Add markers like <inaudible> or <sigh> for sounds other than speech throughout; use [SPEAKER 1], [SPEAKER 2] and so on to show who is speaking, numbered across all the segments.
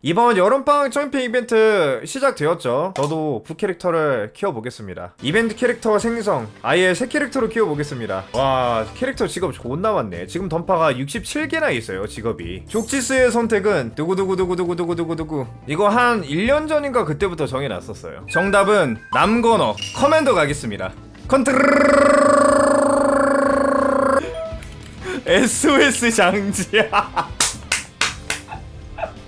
[SPEAKER 1] 이번 여름방학 점핑 이벤트 시작되었죠. 저도 부 캐릭터를 키워보겠습니다. 이벤트 캐릭터 생성, 아예 새 캐릭터로 키워보겠습니다. 와, 캐릭터 직업 존나 많네. 지금 던파가 67개나 있어요, 직업이. 족지스의 선택은 두구두구두구두구두구두구두구. 이거 한 1년 전인가 그때부터 정해놨었어요. 정답은 남건어, 커맨더 가겠습니다. 컨트롤 <laughs> SOS 장지야. <laughs>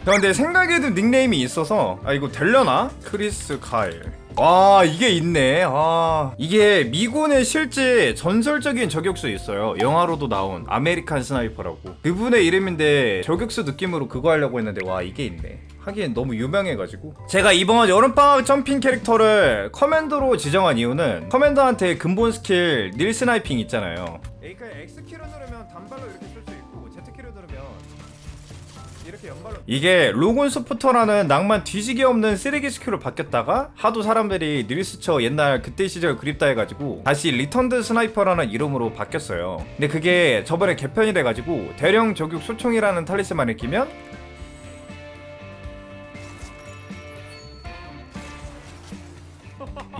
[SPEAKER 1] 근데 생각에도 닉네임이 있어서 아 이거 되려나? 크리스 카일. 와 이게 있네. 아 이게 미군의 실제 전설적인 저격수 있어요. 영화로도 나온 아메리칸 스나이퍼라고. 그분의 이름인데 저격수 느낌으로 그거 하려고 했는데 와 이게 있네. 하긴 너무 유명해가지고. 제가 이번 여름방학 점핑 캐릭터를 커맨더로 지정한 이유는 커맨더한테 근본 스킬 닐 스나이핑 있잖아요. 그러니까 X키로 누르면 단발로 이렇게 이게 로곤 소프터라는 낭만 뒤지게 없는 쓰레기 스킬로 바뀌었다가 하도 사람들이 닐스처 옛날 그때 시절 그립다 해가지고 다시 리턴드 스나이퍼라는 이름으로 바뀌었어요. 근데 그게 저번에 개편이 돼가지고 대령 저격 소총이라는 탈리스만을 끼면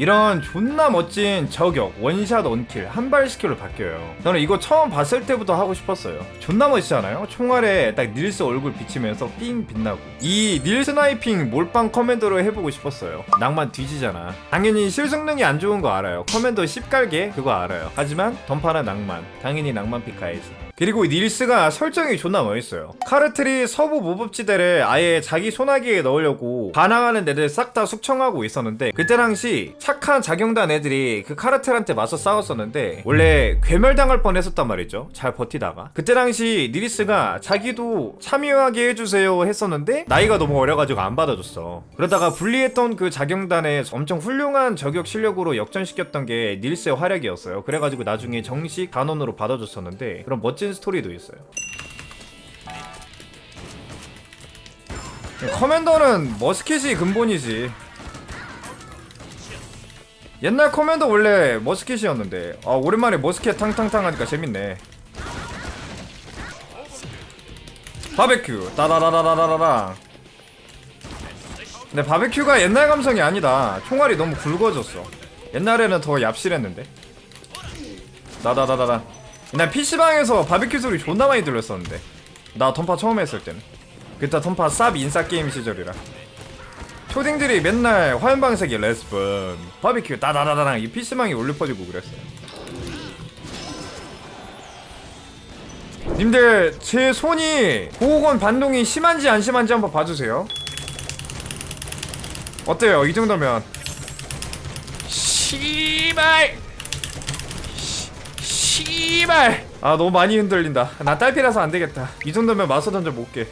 [SPEAKER 1] 이런 존나 멋진 저격, 원샷 원킬, 한발 스킬로 바뀌어요. 저는 이거 처음 봤을 때부터 하고 싶었어요. 존나 멋있잖아요? 총알에 딱 닐스 얼굴 비치면서 삥 빛나고. 이 닐 스 나이핑 몰빵 커맨더로 해보고 싶었어요. 낭만 뒤지잖아. 당연히 실승능이 안 좋은 거 알아요. 커맨더 10갈게 그거 알아요. 하지만 던파는 낭만. 당연히 낭만 픽 가야지. 그리고 이 닐스가 설정이 존나 멋있어요. 카르텔이 서부 모법지대를 아예 자기 소나기에 넣으려고 반항하는 애들 싹 다 숙청하고 있었는데 그때 당시 착한 자경단 애들이 그 카르텔한테 맞서 싸웠었는데 원래 괴멸당할 뻔했었단 말이죠. 잘 버티다가 그때 당시 니리스가 자기도 참여하게 해주세요 했었는데 나이가 너무 어려가지고 안 받아줬어. 그러다가 분리했던 그 자경단에 엄청 훌륭한 저격 실력으로 역전시켰던 게 닐스의 활약이었어요. 그래가지고 나중에 정식 단원으로 받아줬었는데 그런 멋진 스토리도 있어요. 커맨더는 머스켓이 근본이지. 옛날 커맨더 원래 머스켓이었는데 아 오랜만에 머스켓 탕탕탕 하니까 재밌네. 바베큐 따다다다다다다. 근데 바베큐가 옛날 감성이 아니다. 총알이 너무 굵어졌어. 옛날에는 더 얍실했는데. 나다다다다. 나 PC방에서 바베큐 소리 존나 많이 들렸었는데. 나 던파 처음 했을 때는. 그때 던파 쌉 인싸 게임 시절이라. 초딩들이 맨날 화염방사기 레스폰 바비큐 따다다다랑 이 PC방에 올려 퍼지고 그랬어요. 님들 제 손이 보호건 반동이 심한지 안 심한지 한번 봐주세요. 어때요? 이 정도면 씨발 씨- 씨발 아 너무 많이 흔들린다 나 딸피라서 안 되겠다 이 정도면 마서 던져 못게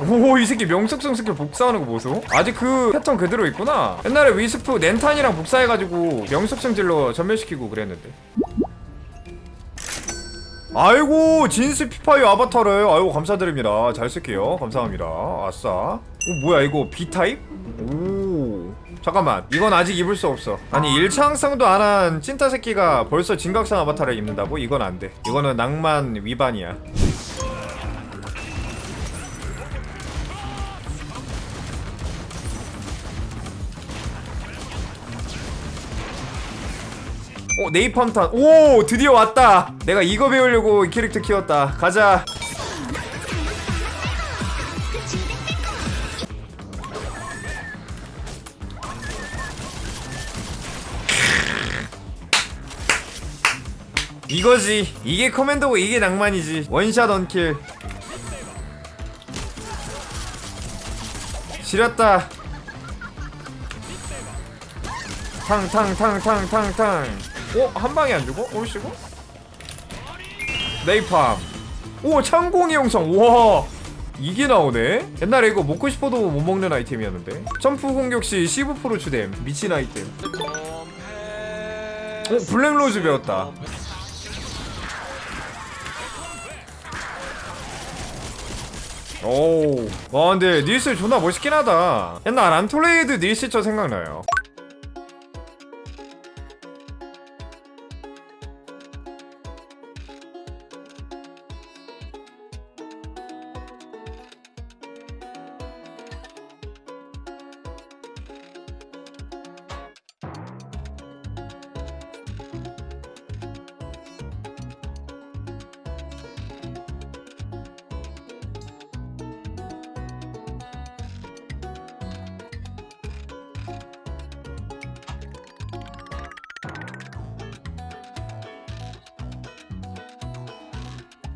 [SPEAKER 1] 오이 새끼 명석성 스킬 복사하는 거 보소. 아직 그 패턴 그대로 있구나. 옛날에 위스프 넨탄이랑 복사해가지고 명석성 딜러 전멸시키고 그랬는데. 아이고 진스 피파이 아바타를. 아이고 감사드립니다. 잘 쓸게요. 감사합니다. 아싸. 오 뭐야 이거 B타입? 오. 잠깐만 이건 아직 입을 수 없어. 아니 1차 항상도 안 한 찐따 새끼가 벌써 진각성 아바타를 입는다고? 이건 안돼. 이거는 낭만 위반이야 오 네이팜탄 오 드디어 왔다. 내가 이거 배우려고 이 캐릭터 키웠다. 가자. 이거지. 이게 커맨더고 이게 낭만이지. 원샷 원킬. 지렸다. 탕탕탕탕탕탕 어? 한 방에 안 죽어? 올시고? 네이팜 오 창공이 형성 와 이게 나오네? 옛날에 이거 먹고 싶어도 못 먹는 아이템이었는데 점프 공격 시 15% 주댐 미친 아이템 어? 블랙로즈 배웠다 오, 와 근데 닐스 존나 멋있긴 하다. 옛날 안톨레이드 닐스처 생각나요.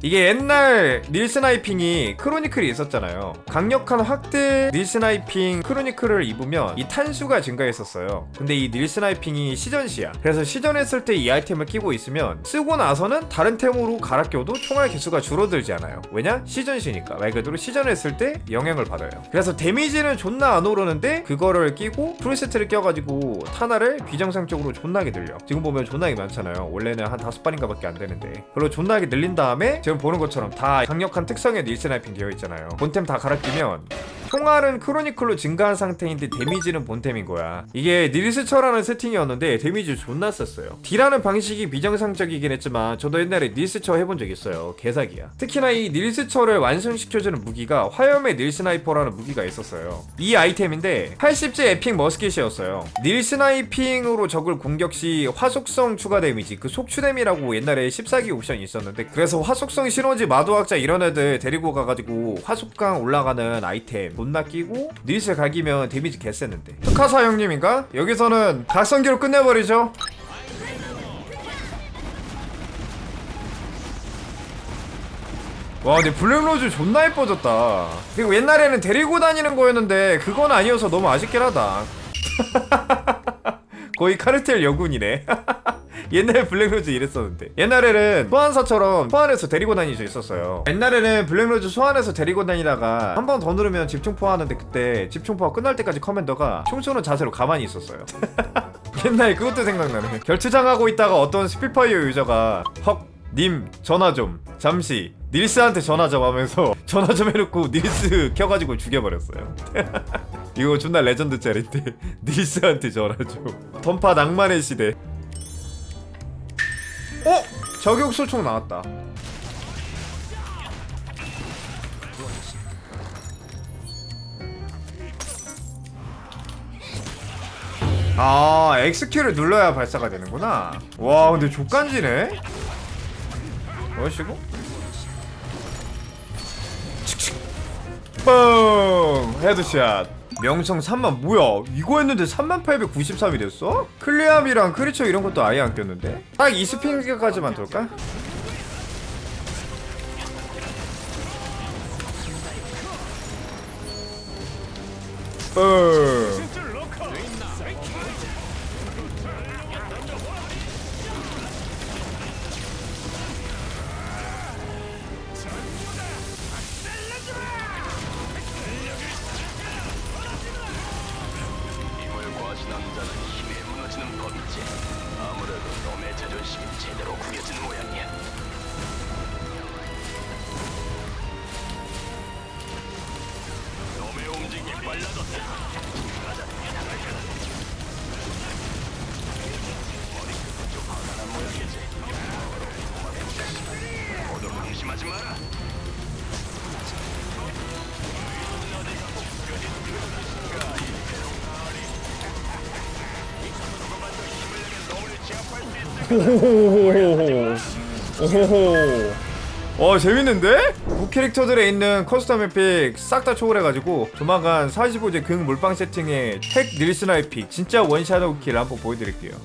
[SPEAKER 1] 이게 옛날 닐스나이핑이 크로니클이 있었잖아요. 강력한 확대 닐스나이핑 크로니클을 입으면 이 탄수가 증가했었어요. 근데 이 닐스나이핑이 시전시야. 그래서 시전했을 때 이 아이템을 끼고 있으면 쓰고 나서는 다른 템으로 갈아 껴도 총알 개수가 줄어들지 않아요. 왜냐? 시전시니까. 말 그대로 시전했을 때 영향을 받아요. 그래서 데미지는 존나 안 오르는데 그거를 끼고 풀세트를 껴가지고 타나를 비정상적으로 존나게 늘려. 지금 보면 존나게 많잖아요. 원래는 한 다섯 발인가 밖에 안 되는데. 그리고 존나게 늘린 다음에 지금 보는 것처럼 다 강력한 특성의 닐스나이핑 되어 있잖아요. 본템 다 갈아 끼면 총알은 크로니클로 증가한 상태인데 데미지는 본템인 거야. 이게 닐스처라는 세팅이었는데 데미지 존나 썼어요. 딜하는 방식이 비정상적이긴 했지만 저도 옛날에 닐스처 해본 적 있어요. 개사기야. 특히나 이 닐스처를 완성시켜주는 무기가 화염의 닐스나이퍼라는 무기가 있었어요. 이 아이템인데 80제 에픽 머스킷이었어요. 닐스나이핑으로 적을 공격 시 화속성 추가 데미지 그 속추뎀이라고 옛날에 14기 옵션이 있었는데 그래서 화속성 신호지 마도학자 이런 애들 데리고 가가지고 화속강 올라가는 아이템 존나 끼고 닐스 각이면 데미지 개쎄는데. 흑화사 형님인가? 여기서는 각성기로 끝내버리죠. 와 근데 블랙로즈 존나 예뻐졌다. 그리고 옛날에는 데리고 다니는 거였는데 그건 아니어서 너무 아쉽긴 하다. <laughs> 거의 카르텔 여군이네 <laughs> 옛날에 블랙로즈 이랬었는데. 옛날에는 소환사처럼 소환해서 데리고 다닐 수 있었어요. 옛날에는 블랙로즈 소환해서 데리고 다니다가 한 번 더 누르면 집중포 하는데 그때 집중포가 끝날 때까지 커맨더가 총 쏘는 자세로 가만히 있었어요. <laughs> 옛날에 그것도 생각나네. 결투장하고 있다가 어떤 스피파이어 유저가 헉 님 전화 좀. 잠시. 닐스한테 전화 좀. 하면서 <laughs> 전화 좀 해놓고 닐스 켜가지고 죽여버렸어요. <laughs> 이거 존나 레전드 짤인데 닐스한테 전화 좀. 던파 낭만의 시대 어? 저격 소총 나왔다. 아 X키를 눌러야 발사가 되는구나. 와 근데 족간지네? 뭐시고? 뻥! 헤드샷 명성 3만 뭐야 이거 했는데 3893이 됐어? 클리암이랑 크리처 이런 것도 아예 안 꼈는데 딱 이 스핑까지만 돌까? 뻥 오호호. 어 재밌는데? 부 캐릭터들에 있는 커스텀 에픽 싹 다 초월해가지고 조만간 45제 금 몰빵 세팅에 핵 닐스나이픽 진짜 원샷 오킬 한번 보여드릴게요